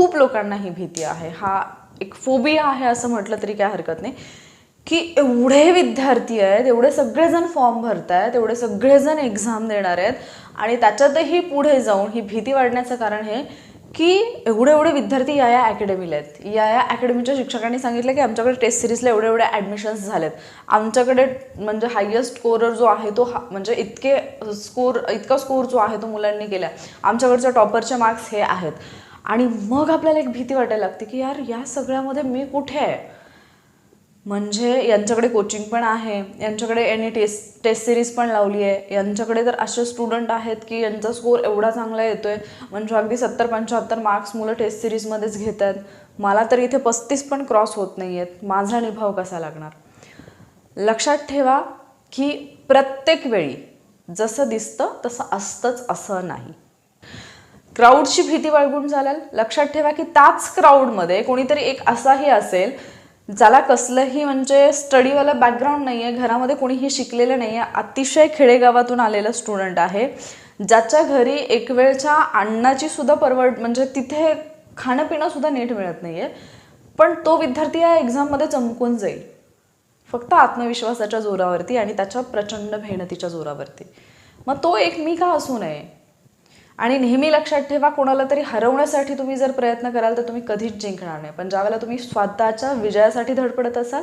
खूप लोकांना ही भीती आहे. हा एक फोबिया आहे असं म्हटलं तरी काय हरकत नाही. की एवढे विद्यार्थी आहेत एवढे सगळेजण फॉर्म भरत आहेत एवढे सगळेजण एक्झाम देणार आहेत आणि त्याच्यातही पुढे जाऊन ही भीती वाढण्याचं कारण हे की एवढे एवढे विद्यार्थी या या अकॅडमीला आहेत. या या अकॅडमीच्या शिक्षकांनी सांगितलं की आमच्याकडे टेस्ट सिरीजला एवढे एवढे ॲडमिशन्स झालेत. आमच्याकडे म्हणजे हायेस्ट स्कोरर जो आहे तो हा म्हणजे इतके स्कोर इतका स्कोर जो आहे तो मुलांनी केला. आमच्याकडच्या टॉपरचे मार्क्स हे आहेत. आणि मग आपल्याला एक भीती वाटायला लागते की यार या सगळ्यामध्ये मी कुठे आहे? म्हणजे यांच्याकडे कोचिंग पण आहे यांच्याकडे यांनी टेस्ट टेस्ट सिरीज पण लावली आहे यांच्याकडे तर असे स्टुडंट आहेत की यांचा स्कोर एवढा चांगला येतो आहे म्हणजे अगदी सत्तर पंच्याहत्तर मार्क्स मुलं टेस्ट सिरीजमध्येच घेत आहेत मला तर इथे पस्तीस पण क्रॉस होत नाही आहेत माझा निभाव कसा लागणार? लक्षात ठेवा की प्रत्येक वेळी जसं दिसतं तसं असतंच असं नाही. क्राऊडची भीती बाळगून चालेल लक्षात ठेवा की त्याच क्राऊडमध्ये कोणीतरी एक असाही असेल ज्याला कसलंही म्हणजे स्टडीवाला बॅकग्राऊंड नाही आहे घरामध्ये कोणीही शिकलेलं नाही आहे अतिशय खेडेगावातून आलेलं स्टुडंट आहे ज्याच्या घरी एक वेळच्या अन्नाची सुद्धा परवड म्हणजे तिथे खाणं पिणं सुद्धा नीट मिळत नाही आहे पण तो विद्यार्थी या एक्झाममध्ये चमकून जाईल. फक्त आत्मविश्वासाच्या जोरावरती आणि त्याच्या प्रचंड मेहनतीच्या जोरावरती. मग तो एक मी का असू नये? आणि नेहमी लक्षात ठेवा कोणाला तरी हरवण्यासाठी तुम्ही जर प्रयत्न कराल तर तुम्ही कधीच जिंकणार नाही. पण ज्यावेळेला तुम्ही स्वतःच्या विजयासाठी धडपडत असाल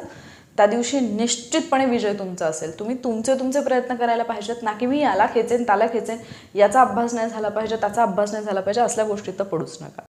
त्या दिवशी निश्चितपणे विजय तुमचा असेल. तुम्ही तुमचे तुमचे प्रयत्न करायला पाहिजेत ना की मी याला खेचेन त्याला खेचेन याचा अभ्यास नाही झाला पाहिजे त्याचा अभ्यास नाही झाला पाहिजे असल्या गोष्टीत तर पडूच नका.